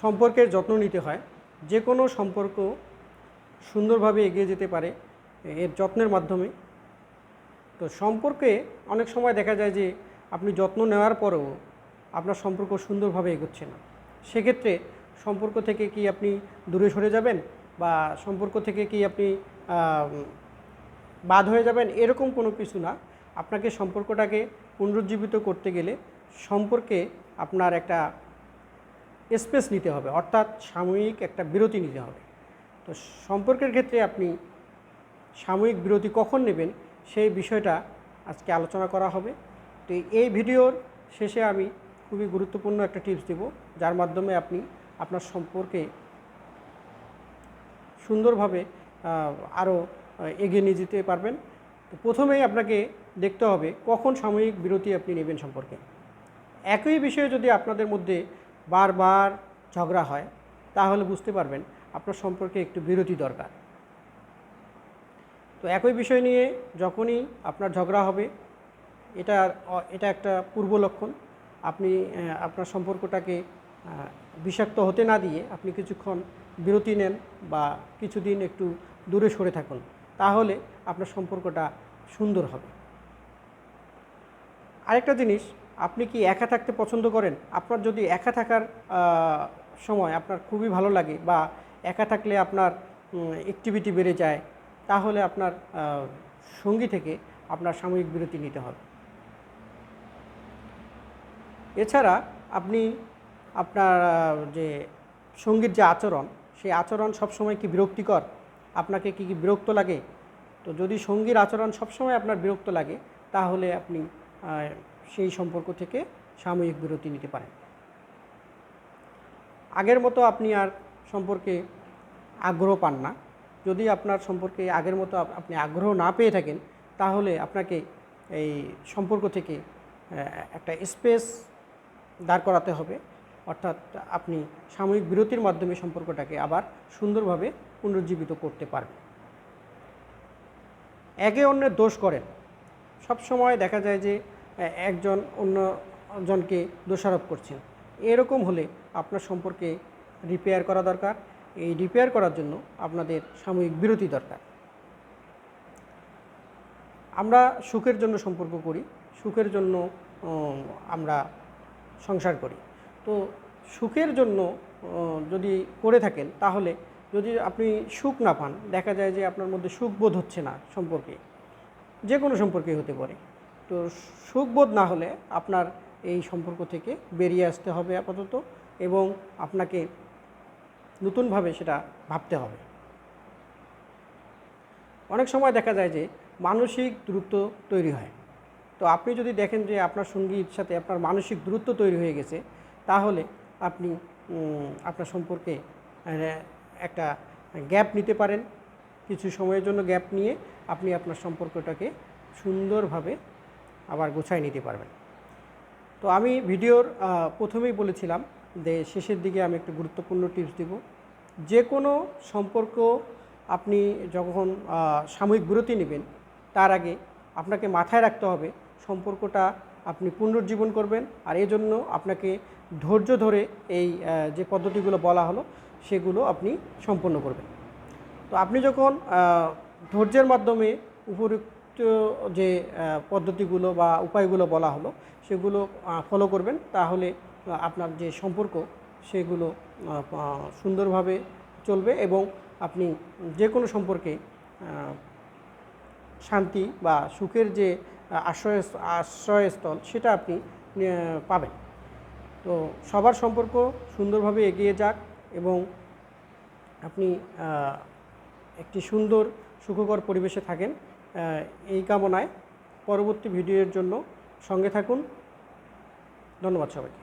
সম্পর্কের যত্ন নিতে হয়। যে কোনো সম্পর্ক সুন্দরভাবে এগিয়ে যেতে পারে এর যত্নের মাধ্যমে। তো সম্পর্কে অনেক সময় দেখা যায় যে আপনি যত্ন নেওয়ার পরেও আপনার সম্পর্ক সুন্দরভাবে এগোচ্ছে না। সেক্ষেত্রে সম্পর্ক থেকে কি আপনি দূরে সরে যাবেন বা সম্পর্ক থেকে কি আপনি বাদ হয়ে যাবেন? এরকম কোনো কিছু না। আপনাকে সম্পর্কটাকে পুনরুজ্জীবিত করতে গেলে সম্পর্কে আপনার একটা স্পেস নিতে হবে, অর্থাৎ সাময়িক একটা বিরতি নিতে হবে। তো সম্পর্কের ক্ষেত্রে আপনি সাময়িক বিরতি কখন নেবেন সেই বিষয়টা আজকে আলোচনা করা হবে। তো এই ভিডিওর শেষে আমি খুবই গুরুত্বপূর্ণ একটা টিপস দেব, যার মাধ্যমে আপনি আপনার সম্পর্কে সুন্দরভাবে আরও এগিয়ে নিয়ে যেতে পারবেন। তো প্রথমেই আপনাকে দেখতে হবে কখন সাময়িক বিরতি আপনি নেবেন সম্পর্কে। একই বিষয়ে যদি আপনাদের মধ্যে বারবার ঝগড়া হয়, তাহলে বুঝতে পারবেন আপনার সম্পর্কে একটু বিরতি দরকার। তো একই বিষয় নিয়ে যখনই আপনার ঝগড়া হবে, এটা এটা একটা পূর্ব লক্ষণ। আপনি আপনার সম্পর্কটাকে বিষাক্ত হতে না দিয়ে আপনি কিছুক্ষণ বিরতি নেন বা কিছুদিন একটু দূরে সরে থাকুন, তাহলে আপনার সম্পর্কটা সুন্দর হবে। আরেকটা জিনিস আপনি কি একা থাকতে পছন্দ করেন? আপনার যদি একা থাকার সময় আপনার খুবই ভালো লাগে বা একা থাকলে আপনার অ্যাক্টিভিটি বেড়ে যায়, তাহলে আপনার সঙ্গী থেকে আপনার সাময়িক বিরতি নিতে হবে। এছাড়া আপনি আপনার যে সঙ্গীর যে আচরণ, সেই আচরণ সবসময় কি বিরক্তিকর? আপনাকে কি কি বিরক্ত লাগে? তো যদি সঙ্গীর আচরণ সবসময় আপনার বিরক্ত লাগে, তাহলে আপনি সেই সম্পর্ক থেকে সাময়িক বিরতি নিতে পারেন। আগের মতো আপনি আর সম্পর্কে আগ্রহ পান না। যদি আপনার সম্পর্কে আগের মতো আপনি আগ্রহ না পেয়ে থাকেন, তাহলে আপনাকে এই সম্পর্ক থেকে একটা স্পেস দাঁড় করাতে হবে। অর্থাৎ আপনি সাময়িক বিরতির মাধ্যমে সম্পর্কটাকে আবার সুন্দরভাবে পুনরুজ্জীবিত করতে পারবেন। একে অন্যের দোষ করেন। সব সময় দেখা যায় যে একজন অন্যজনকে দোষারোপ করছেন। এরকম হলে আপনার সম্পর্কে রিপেয়ার করা দরকার। এই রিপেয়ার করার জন্য আপনাদের সাময়িক বিরতি দরকার। আমরা সুখের জন্য সম্পর্ক করি, সুখের জন্য আমরা সংসার করি। তো সুখের জন্য যদি করে থাকেন, তাহলে যদি আপনি সুখ না পান, দেখা যায় যে আপনার মধ্যে সুখ বোধ হচ্ছে না সম্পর্কে যে কোনো সম্পর্কে হতে পারে। তো সুখবোধ না হলে আপনার এই সম্পর্ক থেকে বেরিয়ে আসতে হবে আপাতত এবং আপনাকে নতুনভাবে সেটা ভাবতে হবে। অনেক সময় দেখা যায় যে মানসিক দূরত্ব তৈরি হয়। তো আপনি যদি দেখেন যে আপনার সঙ্গীর সাথে আপনার মানসিক দূরত্ব তৈরি হয়ে গেছে, তাহলে আপনি আপনার সম্পর্কে একটা গ্যাপ নিতে পারেন। কিছু সময়ের জন্য গ্যাপ নিয়ে আপনি আপনার সম্পর্কটাকে সুন্দরভাবে আবার গোছায় নিতে পারবেন। তো আমি ভিডিওর প্রথমেই বলেছিলাম যে শেষের দিকে আমি একটা গুরুত্বপূর্ণ টিপস দিব। যে কোনো সম্পর্ক আপনি যখন সাময়িক বিরতি নেবেন, তার আগে আপনাকে মাথায় রাখতে হবে সম্পর্কটা আপনি পুনরুজ্জীবন করবেন আর এজন্য আপনাকে ধৈর্য ধরে এই যে পদ্ধতিগুলো বলা হলো, সেগুলো আপনি সম্পন্ন করবেন। তো আপনি যখন ধৈর্যের মাধ্যমে উপযুক্ত যে পদ্ধতিগুলো বা উপায়গুলো বলা হলো, সেগুলো ফলো করবেন। তাহলে আপনার যে সম্পর্ক, সেগুলো সুন্দরভাবে চলবে এবং আপনি যে কোনো সম্পর্কে শান্তি বা সুখের যে আশ্রয়, আশ্রয়স্থল, সেটা আপনি পাবেন। তো সবার সম্পর্ক সুন্দরভাবে এগিয়ে যাক এবং আপনি একটি সুন্দর, সুখকর পরিবেশে থাকেন। এই কামনায় পরবর্তী ভিডিওর জন্য সঙ্গে থাকুন। ধন্যবাদ সবাইকে।